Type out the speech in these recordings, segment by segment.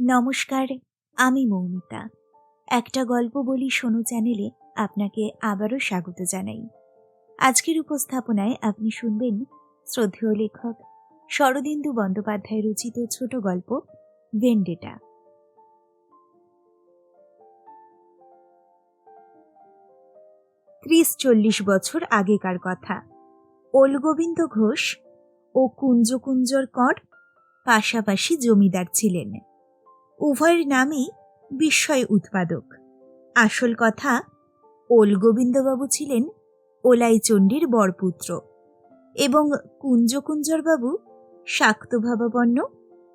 নমস্কার, আমি মৌমিতা। একটা গল্প বলি শোনো চ্যানেলে আপনাকে আবারও স্বাগত জানাই। আজকের উপস্থাপনায় আপনি শুনবেন শ্রদ্ধেয় লেখক শরদিন্দু বন্দ্যোপাধ্যায় রচিত ছোট গল্প ভেন্ডেটা। ত্রিশ চল্লিশ বছর আগেকার কথা। ওলগোবিন্দ ঘোষ ও কুঞ্জকুঞ্জর কর পাশাপাশি জমিদার ছিলেন। উভয়ের নামই বিস্ময় উৎপাদক। আসল কথা, ওল গোবিন্দবাবু ছিলেন ওলাইচণ্ডীর বরপুত্র এবং কুঞ্জকুঞ্জরবাবু শাক্তভাবাপন্ন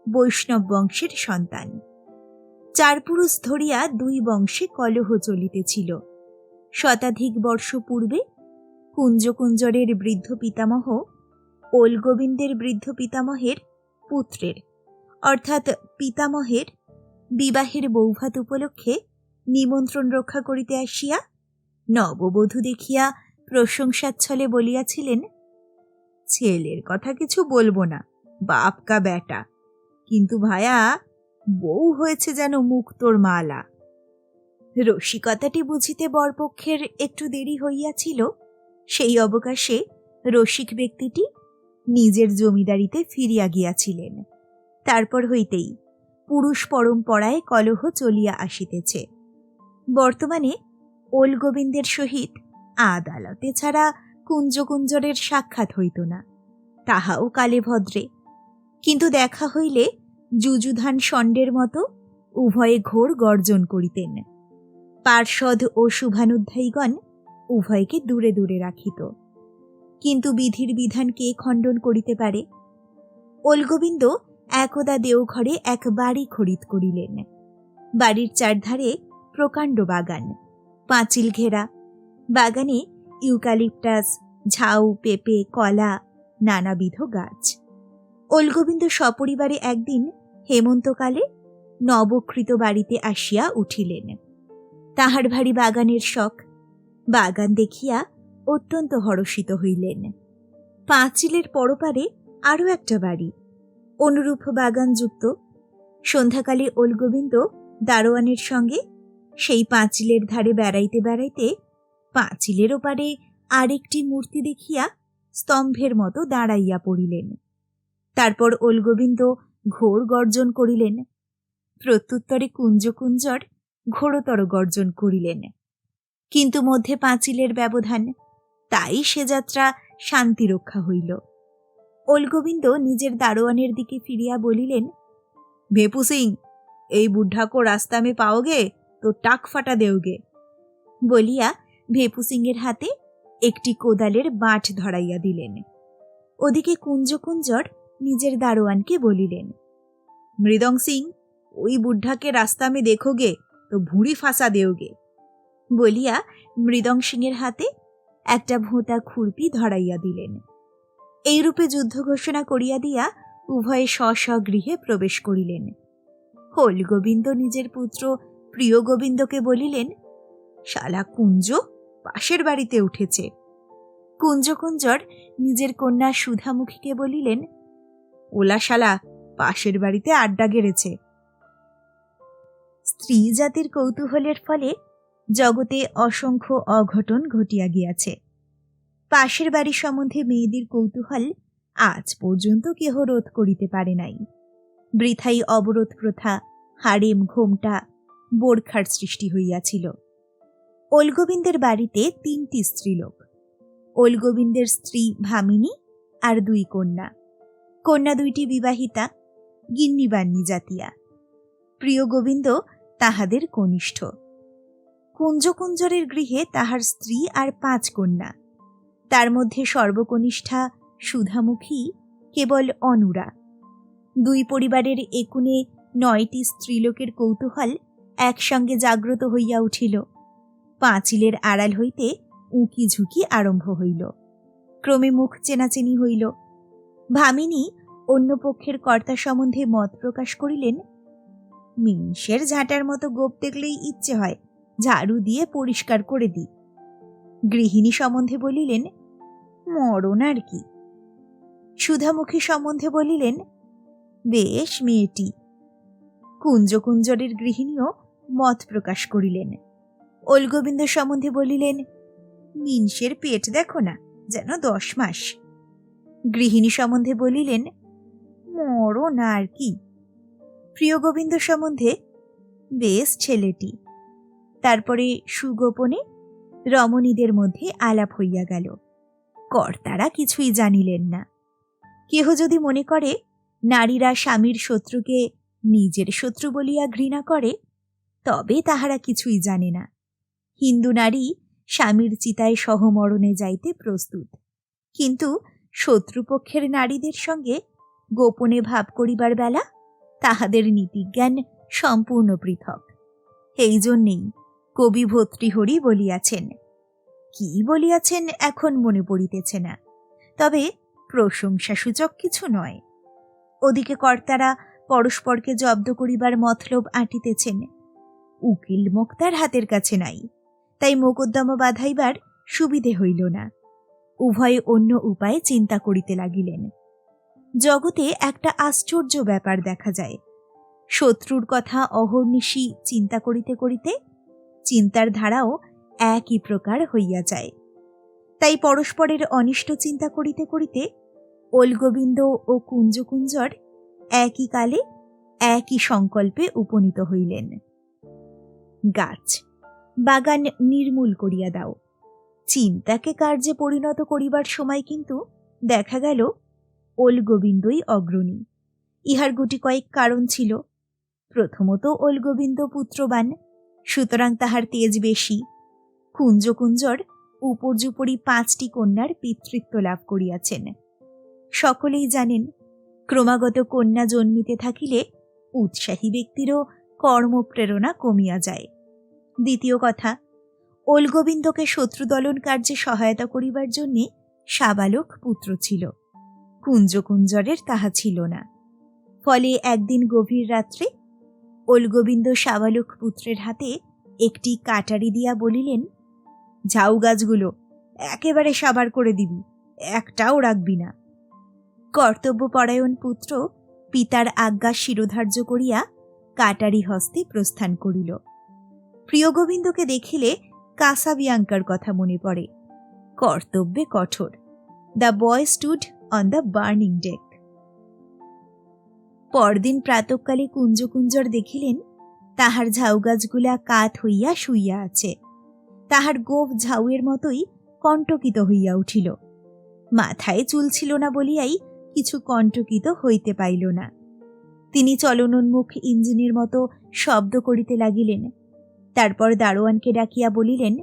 বৈষ্ণব বংশের সন্তান। চার পুরুষ ধরিয়া দুই বংশে কলহ চলিতেছিল। শতাধিক বর্ষ পূর্বে কুঞ্জকুঞ্জরের বৃদ্ধ পিতামহ ওল গোবিন্দের বৃদ্ধ পিতামহের পুত্রের, অর্থাৎ পিতামহের বিবাহের বৌভাত উপলক্ষে নিমন্ত্রণ রক্ষা করিতে আসিয়া নববধূ দেখিয়া প্রশংসাচ্ছলে বলিয়াছিলেন, ছেলের কথা কিছু বলব না বাপকা বেটা কিন্তু ভায়া, বউ হয়েছে যেন মুক্তোর মালা। রসিকতাটি বুঝিতে বরপক্ষের একটু দেরি হইয়াছিল, সেই অবকাশে রসিক ব্যক্তিটি নিজের জমিদারিতে ফিরিয়া গিয়াছিলেন। তারপর হইতেই পুরুষ পরম্পরায় কলহ চলিয়া আসিতেছে। বর্তমানে ওল গোবিন্দের সহিত আদালতে ছাড়া কুঞ্জকুঞ্জরের সাক্ষাৎ হইত না, তাহাও কালে ভদ্রে কিন্তু দেখা হইলে যুযুধান ষণ্ডের মতো উভয়ে ঘোর গর্জন করিতেন। পার্ষদ ও শুভানুধ্যায়ীগণ উভয়কে দূরে দূরে রাখিত। কিন্তু বিধির বিধান কে খণ্ডন করিতে পারে? ওলগোবিন্দ একদা দেওঘরে এক বাড়ি খরিদ করিলেন। বাড়ির চারধারে প্রকাণ্ড বাগান, পাঁচিল ঘেরা, বাগানে ইউক্যালিপটাস ঝাউ, পেঁপে, কলা, নানাবিধ গাছ। ওলগোবিন্দ সপরিবারে একদিন হেমন্তকালে নবকৃত বাড়িতে আসিয়া উঠিলেন। তাহার ভারী বাগানের শখ, বাগান দেখিয়া অত্যন্ত হরষিত হইলেন। পাঁচিলের পরপারে আরও একটা বাড়ি অনুরূপ বাগানযুক্ত। সন্ধ্যাকালে ওলগোবিন্দ দারোয়ানের সঙ্গে সেই পাঁচিলের ধারে বেড়াইতে বেড়াইতে পাঁচিলের ওপারে আরেকটি মূর্তি দেখিয়া স্তম্ভের মতো দাঁড়াইয়া পড়িলেন। তারপর ওলগোবিন্দ ঘোর গর্জন করিলেন। প্রত্যুত্তরে কুঞ্জকুঞ্জর ঘোরতর গর্জন করিলেন। কিন্তু মধ্যে পাঁচিলের ব্যবধান, তাই সে যাত্রা শান্তি রক্ষা হইল। ওলগোবিন্দ নিজের দারোয়ানের দিকে ফিরিয়া বলিলেন ভেপু সিং এই বুঢ্ঢাকো রাস্তা মে পাওগে তো টাক ফাটা দেওগে। বলিয়া ভেপু সিংয়ের হাতে একটি কোদালের বাঁট ধরাইয়া দিলেন। ওদিকে কুঞ্জ কুঞ্জর নিজের দারোয়ানকে বলিলেন মৃদং সিং ওই বুঢ্ঢাকে রাস্তা মে দেখোগে তো ভুঁড়ি ফাঁসা দেওগে। বলিয়া মৃদং সিংয়ের হাতে একটা ভোঁতা খুরপি ধরাইয়া দিলেন। এইরূপে যুদ্ধ ঘোষণা করিয়া দিয়া উভয়ে স্ব গৃহে প্রবেশ করিলেন। হোল গোবিন্দ নিজের পুত্র প্রিয় গোবিন্দকে বলিলেন, শালা কুঞ্জ, পাশের বাড়িতে উঠেছে। কুঞ্জ কুঞ্জর নিজের কন্যা সুধামুখীকে বলিলেন, ওলা শালা, পাশের বাড়িতে আড্ডা গেড়েছে। স্ত্রী জাতির কৌতূহলের ফলে জগতে অসংখ্য অঘটন ঘটিয়া গিয়াছে। পাশের বাড়ি সম্বন্ধে মেয়েদের কৌতূহল আজ পর্যন্ত কেহ রোধ করিতে পারে নাই। বৃথাই অবরোধ প্রথা হারেম ঘোমটা, বোরখার সৃষ্টি হইয়াছিল। ওলগোবিন্দের বাড়িতে তিনটি স্ত্রীলোক। ওলগোবিন্দের স্ত্রী ভামিনী আর দুই কন্যা। কন্যা দুইটি বিবাহিতা গিন্নিবান্নি জাতিয়া। প্রিয় গোবিন্দ তাহাদের কনিষ্ঠ। কুঞ্জকুঞ্জরের গৃহে তাহার স্ত্রী আর পাঁচ কন্যা। তার মধ্যে সর্বকনিষ্ঠা সুধামুখী কেবল অনুরা। দুই পরিবারের একুনে নয়টি স্ত্রীলোকের কৌতূহল একসঙ্গে জাগ্রত হইয়া উঠিল। পাঁচিলের আড়াল হইতে উঁকি ঝুঁকি আরম্ভ হইল। ক্রমে মুখ চেনাচেনি হইল। ভামিনী অন্য পক্ষের কর্তা সম্বন্ধে মত প্রকাশ করিলেন মিনসের ঝাঁটার মতো গোপ দেখলেই ইচ্ছে হয়, ঝাড়ু দিয়ে পরিষ্কার করে দিই। গৃহিণী সম্বন্ধে বলিলেন মরণ আর কি। সুধামুখী সম্বন্ধে বলিলেন, বেশ মেয়েটি। কুঞ্জ কুঞ্জরের গৃহিণীও মত প্রকাশ করিলেন। ওলগোবিন্দ সম্বন্ধে বলিলেন, মিনসের পেট দেখো না, যেন দশ মাস। গৃহিণী সম্বন্ধে বলিলেন মরো না আর কি? প্রিয় গোবিন্দ সম্বন্ধে, বেশ ছেলেটি। তারপরে সুগোপনে রমণীদের মধ্যে আলাপ হইয়া গেল। কর্তারা কিছুই জানিলেন না। কেহ যদি মনে করে, নারীরা স্বামীর শত্রুকে নিজের শত্রু বলিয়া ঘৃণা করে, তবে তাহারা কিছুই জানে না। হিন্দু নারী স্বামীর চিতায় সহমরণে যাইতে প্রস্তুত। কিন্তু শত্রুপক্ষের নারীদের সঙ্গে গোপনে ভাব করিবার বেলা তাহাদের নীতিজ্ঞান সম্পূর্ণ পৃথক। এই জন্যেই কবি ভর্তৃহরি বলিয়াছেন কি বলিয়াছেন এখন মনে পড়িতেছে না। তবে প্রশংসাসূচক কিছু নয়। ওদিকে কর্তারা পরস্পরকে জব্দ করিবার মতলব আঁটিতেছেন। উকিল মোক্তার হাতের কাছে নাই, তাই মোকদ্দমা বাধাইবার সুবিধে হইল না। উভয়ে অন্য উপায়ে চিন্তা করিতে লাগিলেন। জগতে একটা আশ্চর্য ব্যাপার দেখা যায়। শত্রুর কথা অহর্নিশি চিন্তা করিতে করিতে চিন্তার ধারাও একই প্রকার হইয়া যায়। তাই পরস্পরের অনিষ্ট চিন্তা করিতে করিতে ওলগোবিন্দ ও কুঞ্জকুঞ্জর একই কালে একই সংকল্পে উপনীত হইলেন। গাছ, বাগান নির্মূল করিয়া দাও। চিন্তাকে কার্যে পরিণত করিবার সময় কিন্তু দেখা গেল ওল গোবিন্দই অগ্রণী। ইহার গুটি কয়েক কারণ ছিল। প্রথমত ওল গোবিন্দ পুত্রবান, সুতরাং তাহার তেজ বেশি। কুঞ্জকুঞ্জর উপর্যুপরি পাঁচটি কন্যার পিতৃত্ব লাভ করিয়াছেন। সকলেই জানেন, ক্রমাগত কন্যা জন্মিতে থাকিলে উৎসাহী ব্যক্তিরও কর্মপ্রেরণা কমিয়া যায়। দ্বিতীয় কথা, ওলগোবিন্দকে শত্রুদলন কার্যে সহায়তা করিবার জন্যে সাবালক পুত্র ছিল, কুঞ্জকুঞ্জরের তাহা ছিল না। ফলে একদিন গভীর রাত্রে ওলগোবিন্দ সাবালক পুত্রের হাতে একটি কাটারি দিয়া বলিলেন ঝাউ গাছগুলো একেবারে সাবার করে দিবি, একটাও রাখবি না। কর্তব্যপরায়ণ পুত্র পিতার আজ্ঞা শিরোধার্য করিয়া কাটারি হস্তে প্রস্থান করিল। প্রিয়গোবিন্দকে দেখিলে কাসাবিয়াঙ্কার কথা মনে পড়ে। কর্তব্যে কঠোর। The boy stood on the burning deck. পরদিন প্রাতকালে কুঞ্জকুঞ্জর দেখিলেন, তাহার ঝাউ গাছগুলা কাত হইয়া শুইয়া আছে। তাহার গোভ ঝাউয়ের মতোই কণ্টকিত হইয়া উঠিল। মাথায় চুল ছিল না বলিয়াই কিছু কণ্টকিত হইতে পাইল না। তিনি চলনোন্মুখ ইঞ্জিনের মতো শব্দ করিতে লাগিলেন। তারপর দারোয়ানকে ডাকিয়া বলিলেন,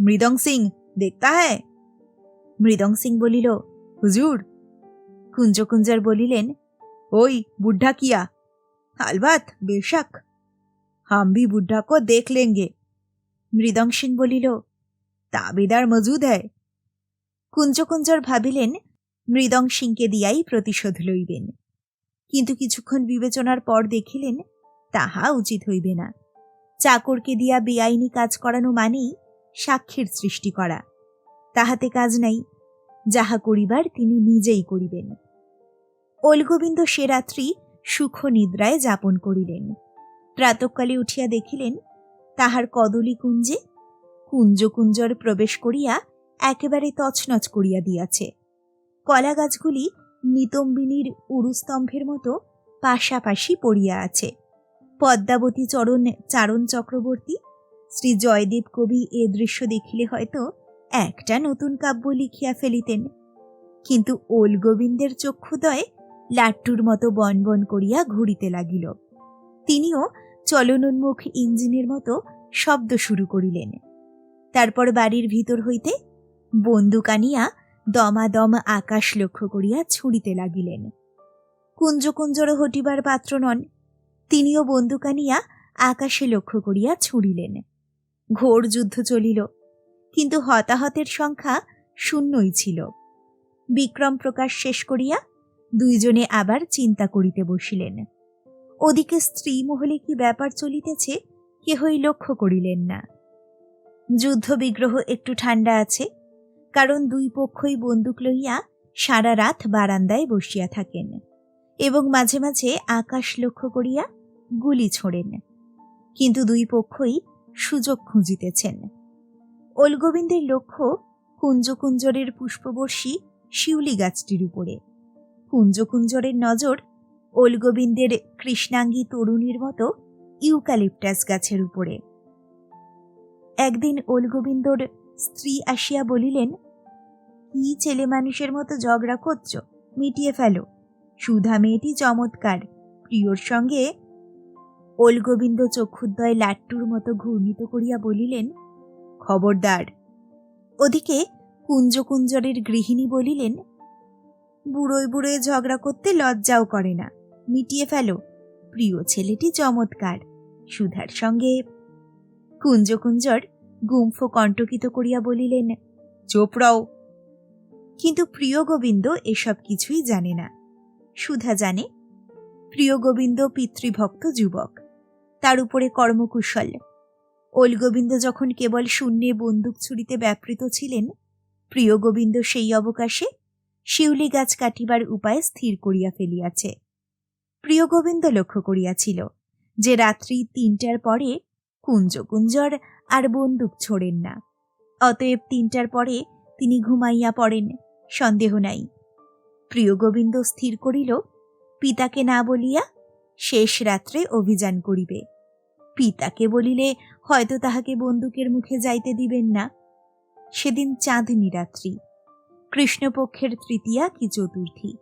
মৃদং সিং, দেখতা হ্যায় মৃদং সিং বলিল, হুজুর। কুঞ্জকুঞ্জার বলিলেন, ওই বুढ़ा কিয়া? আলবাত, বেশক। হাম ভি বুढ़ा কো দেখ লেঙ্গে। মৃদং সিং বলিল, তাবেদার মজুদ হ্যায় কুঞ্জকুঞ্জর ভাবিলেন, মৃদং সিংকে দিয়াই প্রতিশোধ লইবেন। কিন্তু কিছুক্ষণ বিবেচনার পর দেখিলেন, তাহা উচিত হইবে না। চাকরকে দিয়া বেআইনি কাজ করানো মানেই সাক্ষীর সৃষ্টি করা। তাহাতে কাজ নাই, যাহা করিবার তিনি নিজেই করিবেন। ওলগোবিন্দ সে রাত্রি সুখ নিদ্রায় যাপন করিলেন। প্রাতকালে উঠিয়া দেখিলেন তাহার কদলী কুঞ্জে কুঞ্জকুঞ্জর প্রবেশ করিয়া একেবারে তছনছ করিয়া দিয়াছে। কলা গাছগুলি নিতম্বিনীর উরুস্তম্ভের মতো পাশাপাশি পড়িয়া আছে। পদ্মাবতী চরণ চারণ চক্রবর্তী শ্রী জয়দেব কবি এ দৃশ্য দেখিলে হয়তো একটা নতুন কাব্য লিখিয়া ফেলিতেন। কিন্তু ওল গোবিন্দের চক্ষুদয় লাট্টুর মতো বনবন করিয়া ঘুরিতে লাগিল। তিনিও চলনোন্মুখ ইঞ্জিনের মতো শব্দ শুরু করিলেন। তারপর বাড়ির ভিতর হইতে বন্দুক আনিয়া দমাদম আকাশ লক্ষ্য করিয়া ছুঁড়িতে লাগিলেন। কুঞ্জ কুঞ্জর হটিবার পাত্র নন, তিনিও বন্দুক আনিয়া আকাশে লক্ষ্য করিয়া ছুঁড়িলেন। ঘোর যুদ্ধ চলিল, কিন্তু হতাহতের সংখ্যা শূন্যই ছিল। বিক্রম প্রকাশ শেষ করিয়া দুইজনে আবার চিন্তা করিতে বসিলেন। ওদিকে স্ত্রী মহলে কি ব্যাপার চলিতেছে, কেহই লক্ষ্য করিলেন না। যুদ্ধ বিগ্রহ একটু ঠান্ডা আছে, কারণ দুই পক্ষই বন্দুক লইয়া সারা রাত বারান্দায় বসিয়া থাকেন এবং মাঝে মাঝে আকাশ লক্ষ্য করিয়া গুলি ছোড়েন, কিন্তু দুই পক্ষই সুযোগ খুঁজিতেছেন। ওলগোবিন্দের লক্ষ্য কুঞ্জকুঞ্জরের পুষ্পবর্ষী শিউলি গাছটির উপরে। কুঞ্জকুঞ্জরের নজর ওলগোবিন্দের কৃষ্ণাঙ্গী তরুণীর মতো ইউক্যালিপটাস গাছের উপরে। একদিন ওলগোবিন্দর স্ত্রী আসিয়া বলিলেন, কি ছেলে মানুষের মতো ঝগড়া করছ? মিটিয়ে ফেলো। সুধা মেয়েটি চমৎকার। প্রিয়র সঙ্গে ওলগোবিন্দ চক্ষুদ্দয় লাট্টুর মতো ঘূর্ণিত করিয়া বলিলেন, খবরদার। ওদিকে কুঞ্জকুঞ্জরের গৃহিণী বলিলেন, বুড়োয় বুড়োয় ঝগড়া করতে লজ্জাও করে না। মিটিয়ে ফেলো। প্রিয় ছেলেটি চমৎকার। সুধার সঙ্গে কুঞ্জ কুঞ্জর গুম্ফ কণ্টকিত করিয়া বলিলেন চোপড়াও কিন্তু প্রিয় গোবিন্দ এসব কিছুই জানে না। সুধা জানে, প্রিয় গোবিন্দ পিতৃভক্ত যুবক। তার উপরে কর্মকুশল। ওলগোবিন্দ যখন কেবল শূন্যে বন্দুক ছুরিতে ব্যাপৃত ছিলেন, প্রিয় গোবিন্দ সেই অবকাশে শিউলি গাছ কাটিবার উপায় স্থির করিয়া ফেলিয়াছে। প্রিয় গোবিন্দ লক্ষ্য করিয়াছিল যে রাত্রি তিনটার পরে কুঞ্জকুঞ্জর আর বন্দুক ছোড়েন না। অতএব তিনটার পরে তিনি ঘুমাইয়া পড়েন, সন্দেহ নাই। প্রিয় গোবিন্দ স্থির করিল, পিতাকে না বলিয়া শেষ রাত্রে অভিযান করিবে। পিতাকে বলিলে হয়তো তাহাকে বন্দুকের মুখে যাইতে দিবেন না। সেদিন চাঁদনী রাত্রি, কৃষ্ণপক্ষের তৃতীয়া কি চতুর্থী।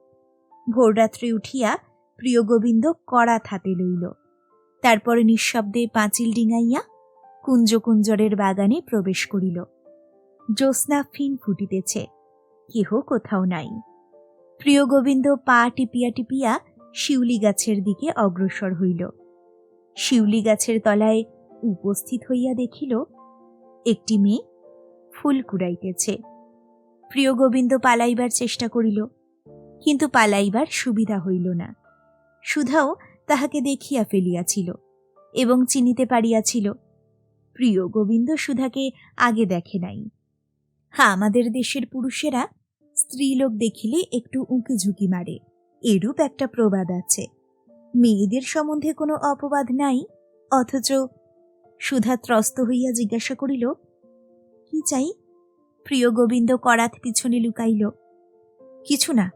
ভোররাত্রে উঠিয়া প্রিয় গোবিন্দ কড়া হাতে লইল। তারপরে নিঃশব্দে পাঁচিল ডিঙাইয়া কুঞ্জ কুঞ্জরের বাগানে প্রবেশ করিল। জ্যোৎস্না ফিন ফুটিতেছে, কেহ কোথাও নাই। প্রিয় গোবিন্দ পা টিপিয়া টিপিয়া শিউলি গাছের দিকে অগ্রসর হইল। শিউলি গাছের তলায় উপস্থিত হইয়া দেখিল, একটি মেয়ে ফুল কুড়াইতেছে। প্রিয় গোবিন্দ পালাইবার চেষ্টা করিল, কিন্তু পালাইবার সুবিধা হইল না। সুধাও তাহাকে দেখিয়া ফেলিয়াছিল এবং চিনিতে পারিয়াছিল, প্রিয় গোবিন্দ সুধাকে আগে দেখে নাই। হ্যাঁ আমাদের দেশের পুরুষেরা স্ত্রীলোক দেখিলে একটু উঁকি ঝুঁকি মারে, এরূপ একটা প্রবাদ আছে। মেয়েদের সম্বন্ধে কোনো অপবাদ নাই, অথচ সুধা ত্রস্ত হইয়া জিজ্ঞাসা করিল, কি চাই? প্রিয় গোবিন্দ করাত পিছনে লুকাইল। কিছু না।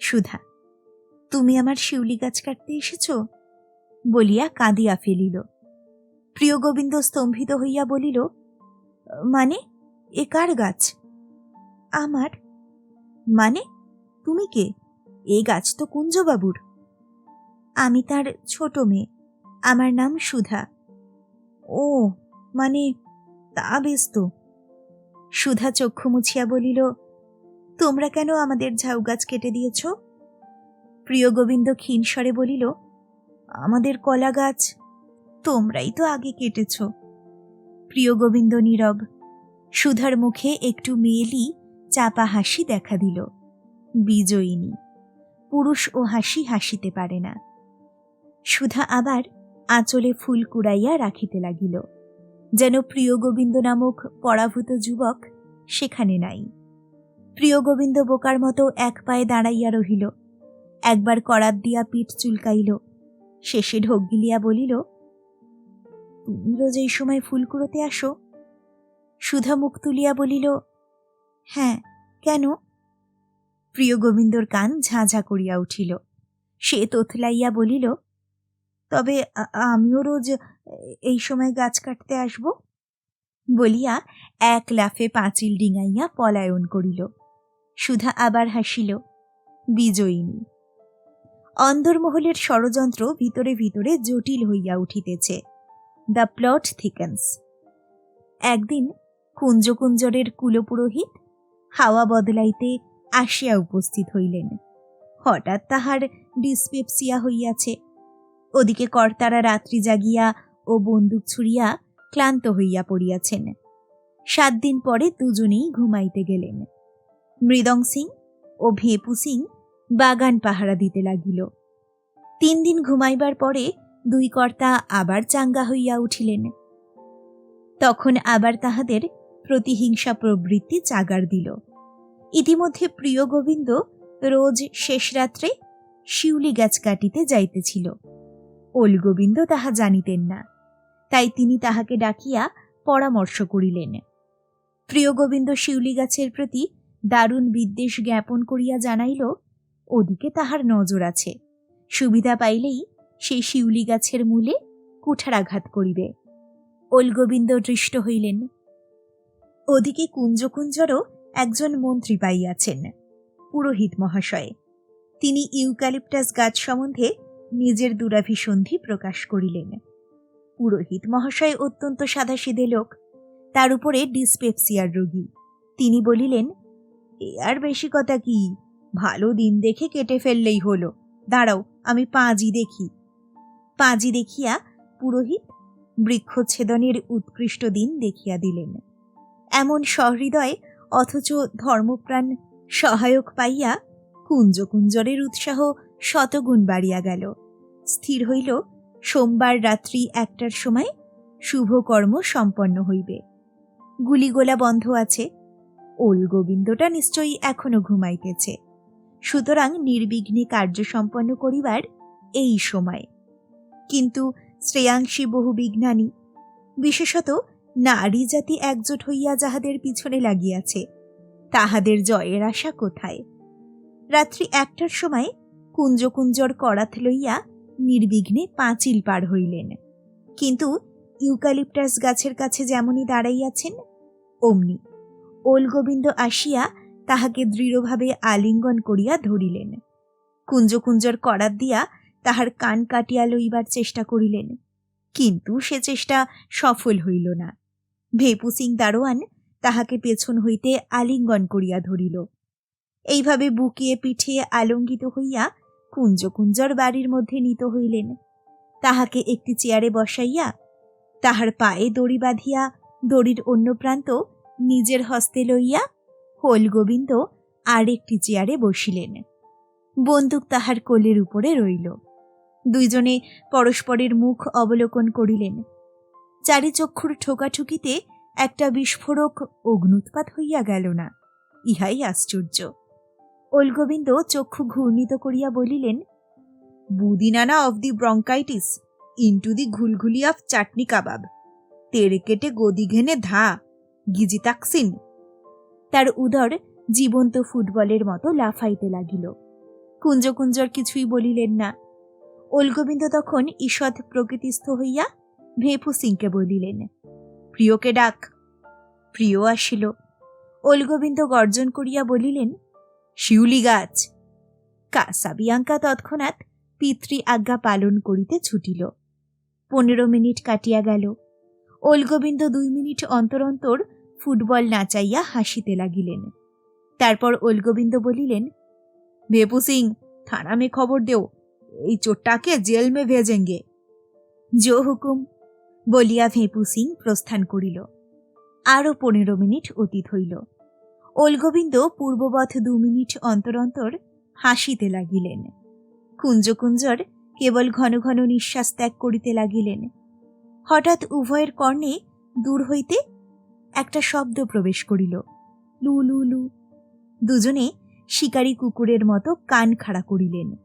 সুধা তুমি আমার শিউলি গাছ কাটতে এসেছ? বলিয়া কাঁদিয়া ফেলিল। প্রিয় গোবিন্দ স্তম্ভিত হইয়া বলিল মানে এ কার গাছ? আমার? মানে তুমি কে? এ গাছ তো কুঞ্জবাবুর। আমি তার ছোট মেয়ে। আমার নাম সুধা। ও মানে তা বেশ তো। সুধা চক্ষু মুছিয়া বলিল, তোমরা কেন আমাদের ঝাউ গাছ কেটে দিয়েছ? প্রিয় গোবিন্দ ক্ষীণস্বরে বলিল, আমাদের কলা গাছ, তোমরাই তো আগে কেটেছ। প্রিয় গোবিন্দ নীরব, সুধার মুখে একটু মেয়েলি চাপা হাসি দেখা দিল। বিজয়িনী, পুরুষ ও হাসি হাসিতে পারে না। সুধা আবার আঁচলে ফুল কুড়াইয়া রাখিতে লাগিল। যেন প্রিয় গোবিন্দ নামক পরাভূত যুবক সেখানে নাই। প্রিয় গোবিন্দ বোকার মতো এক পায়ে দাঁড়াইয়া রহিল। একবার করাত দিয়া পিঠ চুলকাইল। শেষে ঢোক গিলিয়া বলিল, তুমি রোজ এই সময় ফুল কুড়োতে আসো? সুধা মুখ তুলিয়া বলিল হ্যাঁ কেন? প্রিয় গোবিন্দর কান ঝাঁঝা করিয়া উঠিল। সে তোথলাইয়া বলিল, তবে আমিও রোজ এই সময় গাছ কাটতে আসব? বলিয়া এক লাফে পাঁচিল ডিঙাইয়া পলায়ন করিল। সুধা আবার হাসিল, বিজয়িনী অন্দরমহলের ষড়যন্ত্র ভিতরে ভিতরে জটিল হইয়া উঠিতেছে। দ্য প্লট থিকেন্স একদিন কুঞ্জকুঞ্জরের কুলপুরোহিত হাওয়া বদলাইতে আসিয়া উপস্থিত হইলেন। হঠাৎ তাহার ডিসপেপসিয়া হইয়াছে। ওদিকে কর্তারা রাত্রি জাগিয়া ও বন্দুক ছুড়িয়া ক্লান্ত হইয়া পড়িয়াছেন। সাত দিন পরে দুজনেই ঘুমাইতে গেলেন। মৃদং সিং ও ভেপু সিং বাগান পাহারা দিতে লাগিল। তিন দিন ঘুমাইবার পরে দুই কর্তা আবার চাঙ্গা হইয়া উঠিলেন। তখন আবার তাহাদের প্রতিহিংসা প্রবৃত্তি চাগার দিল। ইতিমধ্যে প্রিয় গোবিন্দ রোজ শেষ রাত্রে শিউলি গাছ কাটিতে যাইতেছিল। ওলগোবিন্দ তাহা জানিতেন না। তাই তিনি তাহাকে ডাকিয়া পরামর্শ করিলেন। প্রিয় গোবিন্দ শিউলি গাছের প্রতি দারুণ বিদ্বেষ জ্ঞাপন করিয়া জানাইল ওদিকে তাহার নজর আছে। সুবিধা পাইলেই সেই শিউলি গাছের মূলে কুঠারাঘাত করিবে। ওলগোবিন্দ দৃষ্ট হইলেন। ওদিকে কুঞ্জকুঞ্জরও একজন মন্ত্রী পাইয়াছেন, পুরোহিত মহাশয়। তিনি ইউক্যালিপটাস গাছ সম্বন্ধে নিজের দুরাভিসন্ধি প্রকাশ করিলেন। পুরোহিত মহাশয় অত্যন্ত সাদাসিধে লোক, তার উপরে ডিসপেপসিয়ার রোগী। তিনি বলিলেন, এ আর বেশি কথা কি? ভালো দিন দেখে কেটে ফেললেই হলো। দাঁড়াও, আমি পাঁজি দেখি। পাঁজি দেখিয়া পুরোহিত বৃক্ষচ্ছেদনের উৎকৃষ্ট দিন দেখিয়া দিলেন। এমন সহৃদয়, অথচ ধর্মপ্রাণ সহায়ক পাইয়া কুঞ্জ কুঞ্জরের উৎসাহ শতগুণ বাড়িয়া গেল। স্থির হইল, সোমবার রাত্রি একটার সময় শুভকর্ম সম্পন্ন হইবে। গুলিগোলা বন্ধ আছে। ওল গোবিন্দটা নিশ্চয়ই এখনও ঘুমাইতেছে। সুতরাং নির্বিঘ্নে কার্য সম্পন্ন করিবার এই সময়। কিন্তু শ্রেয়াংশী বহু বিজ্ঞানী বিশেষত নারী জাতি একজোট হইয়া যাহাদের পিছনে লাগিয়াছে, তাহাদের জয়ের আশা কোথায়? রাত্রি একটার সময় কুঞ্জকুঞ্জর করাত লইয়া নির্বিঘ্নে পাঁচিল পার হইলেন। কিন্তু ইউক্যালিপটাস গাছের কাছে যেমনই দাঁড়াইয়াছেন, অমনি ওলগোবিন্দ আসিয়া তাহাকে দৃঢ়ভাবে আলিঙ্গন করিয়া ধরিলেন। কুঞ্জকুঞ্জর করাত দিয়া তাহার কান কাটিয়া লইবার চেষ্টা করিলেন, কিন্তু সে চেষ্টা সফল হইল না। ভেপু সিং দারোয়ান তাহাকে পেছন হইতে আলিঙ্গন করিয়া ধরিল। এইভাবে বুকিয়ে পিঠিয়ে আলঙ্গিত হইয়া কুঞ্জকুঞ্জর বাড়ির মধ্যে নিত হইলেন। তাহাকে একটি চেয়ারে বসাইয়া তাহার পায়ে দড়ি বাঁধিয়া দড়ির অন্য প্রান্ত নিজের হস্তে লইয়া হোল গোবিন্দ আর একটি চেয়ারে বসিলেন। বন্দুক তাহার কোলের উপরে রইল। দুইজনে পরস্পরের মুখ অবলোকন করিলেন। চারিচক্ষুর ঠোকাঠুকিতে একটা বিস্ফোরক অগ্নুৎপাত হইয়া গেল না, ইহাই আশ্চর্য। ওলগোবিন্দ চক্ষু ঘূর্ণিত করিয়া বলিলেন, বুদিনানা of the bronchitis into the ঘুলঘুলি of chutney kebab তেড়ে কেটে গদি ঘেনে ধা গিজি তাকসিন তার উদর জীবন্ত ফুটবলের মতো লাফাইতে লাগিল। কুঞ্জকুঞ্জর কিছুই বলিলেন না। ওলগোবিন্দ তখন ঈষৎ প্রকৃতিস্থ হইয়া ভেপু সিংকে বলিলেন, প্রিয়কে ডাক। প্রিয় আসিল। ওলগোবিন্দ গর্জন করিয়া বলিলেন, শিউলি গাছ। কাসাবিয়াঙ্কা তৎক্ষণাৎ পিতৃ আজ্ঞা পালন করিতে ছুটিল। পনেরো মিনিট কাটিয়া গেল। ওলগোবিন্দ দুই মিনিট অন্তর অন্তর ফুটবল নাচাইয়া হাসিতে লাগিলেন। তারপর ওলগোবিন্দ বলিলেন ভেপু সিং থানা মে খবর দেও, এই চোরটাকে জেল মে ভেজেঙ্গে। জো হুকুম, বলিয়া ভেপু সিং প্রস্থান করিল। আরও পনেরো মিনিট অতীত হইল। ওলগোবিন্দ পূর্ববৎ দু মিনিট অন্তর অন্তর হাসিতে লাগিলেন। কুঞ্জকুঞ্জর কেবল ঘন ঘন নিঃশ্বাস ত্যাগ করিতে লাগিলেন। হঠাৎ উভয়ের কর্ণে দূর হইতে একটা শব্দ প্রবেশ করিল। লু লু লু। দুজনে শিকারী কুকুরের মতো কান খাড়া করিলেন।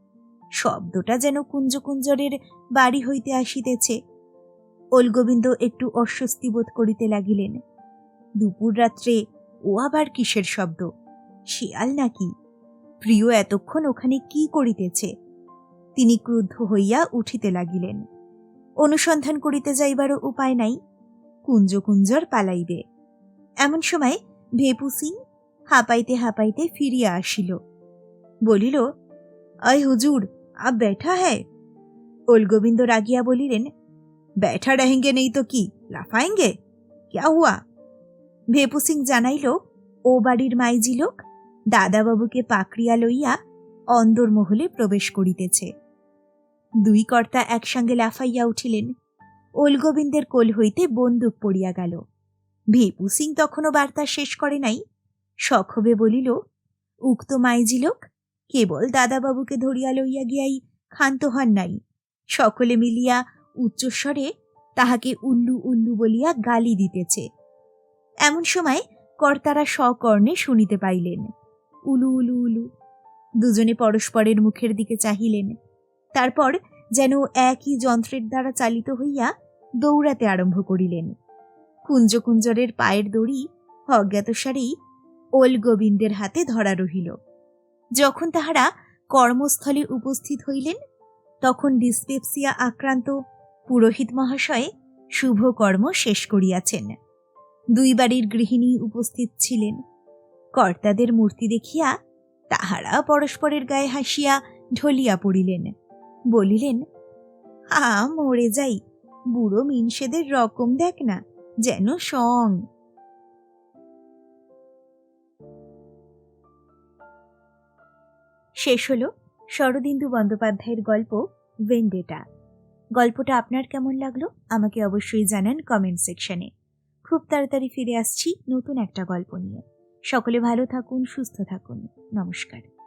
শব্দটা যেন কুঞ্জকুঞ্জরের বাড়ি হইতে আসিতেছে। ওলগোবিন্দ একটু অস্বস্তি বোধ করিতে লাগিলেন। দুপুর রাত্রে ও আবার কিসের শব্দ? শিয়াল নাকি? প্রিয় এতক্ষণ ওখানে কি করিতেছে? তিনি ক্রুদ্ধ হইয়া উঠিতে লাগিলেন। অনুসন্ধান করিতে যাইবারও উপায় নাই। কুঞ্জ কুঞ্জর পালাইবে। এমন সময় ভেপু সিং হাঁপাইতে হাঁপাইতে ফিরিয়া আসিল। বলিল অয় হুজুর আপ ব্যাঠা হ্যায়? ওলগোবিন্দ রাগিয়া বলিলেন ব্যাঠা রেহেঙ্গে নেই তো কি, লাফায়েঙ্গে? ক্যা হুয়া? ভেপু সিং জানাইল, ও বাড়ির মাইজি লোক দাদাবাবুকে পাকড়িয়া লইয়া অন্দরমহলে প্রবেশ করিতেছে। দুই কর্তা একসঙ্গে লাফাইয়া উঠিলেন। ওলগোবিন্দের কোল হইতে বন্দুক পড়িয়া গেল। ভেপু সিং তখনও বার্তা শেষ করে নাই। সক্ষোভে বলিল, উক্ত মাইজি লোক কেবল দাদাবাবুকে ধরিয়া লইয়া গিয়াই ক্ষান্ত হন নাই। সকলে মিলিয়া উচ্চস্বরে তাহাকে উল্লু উল্লু বলিয়া গালি দিতেছে। এমন সময় কর্তারা সকর্ণে শুনিতে পাইলেন। উলু উলু উলু। দুজনে পরস্পরের মুখের দিকে চাহিলেন। তারপর যেন একই যন্ত্রের দ্বারা চালিত হইয়া দৌড়াতে আরম্ভ করিলেন। কুঞ্জকুঞ্জরের পায়ের দড়ি অজ্ঞাতসারেই ওল গোবিন্দের হাতে ধরা রহিল। যখন তাহারা কর্মস্থলে উপস্থিত হইলেন, তখন ডিসপেপসিয়া আক্রান্ত পুরোহিত মহাশয় শুভ কর্ম শেষ করিয়াছেন। দুই বাড়ির গৃহিণী উপস্থিত ছিলেন। কর্তাদের মূর্তি দেখিয়া তাহারা পরস্পরের গায়ে হাসিয়া ঢলিয়া পড়িলেন। বলিলেন, আ, মরে যাই, বুড়ো মিনসেদের রকম দেখ না। যেন সং। শেষ হলো শরদিন্দু বন্দ্যোপাধ্যায়ের গল্প ভেন্ডেটা গল্পটা আপনার কেমন লাগল আমাকে অবশ্যই জানান কমেন্ট সেকশনে খুব তাড়াতাড়ি ফিরে আসছি নতুন একটা গল্প নিয়ে। সকলে ভালো থাকুন, সুস্থ থাকুন। নমস্কার।